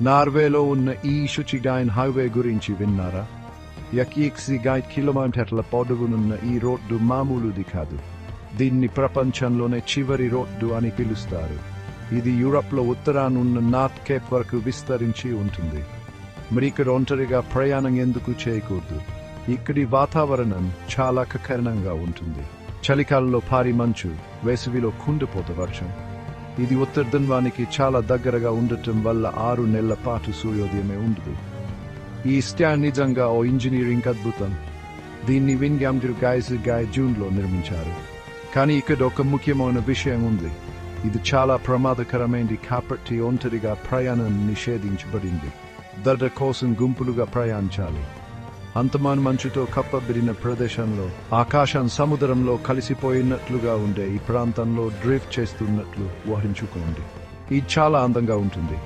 నార్వేలో ఉన్న ఈ షుచిగైన్ హైవే గురించి విన్నారా? యకీక్సి గైడ్ కిలోమీటర్ల పొడవునున్న ఈ రోడ్డు మామూలుది కాదు. దీన్ని ప్రపంచంలోనే చివరి రోడ్డు అని పిలుస్తారు. ఇది యూరప్లో ఉత్తరానున్న నార్త్ కేప్ వరకు విస్తరించి ఉంటుంది. మరి ఇక్కడ ఒంటరిగా ప్రయాణం ఎందుకు చేయకూడదు? ఇక్కడి వాతావరణం చాలా కకరణంగా ఉంటుంది. చలికాలంలో భారీ మంచు వేసవిలో కుండిపోత వర్షం. ఇది ఉత్తర్ధన్వానికి చాలా దగ్గరగా ఉండటం వల్ల ఆరు నెలల పాటు సూర్యోదయమే ఉండదు. ఈ స్టాండ్ నిజంగా ఓ ఇంజనీరింగ్ అద్భుతం. దీన్ని విన్గ్యామ్జర్ గైజ్ గాయ్ జూన్లో నిర్మించారు. కానీ ఇక్కడ ఒక ముఖ్యమైన విషయం ఉంది. ఇది చాలా ప్రమాదకరమైనది కాబట్టి ఒంటరిగా ప్రయాణం నిషేధించబడింది. దడ కోసం గుంపులుగా ప్రయాణించాలి. అంతమాన్ మంచుతో కప్పబడిన ప్రదేశంలో ఆకాశం సముద్రంలో కలిసిపోయినట్లుగా ఉండే ఈ ప్రాంతంలో డ్రిఫ్ట్ చేస్తున్నట్లు ఊహించుకోండి. ఇది చాలా అందంగా ఉంటుంది.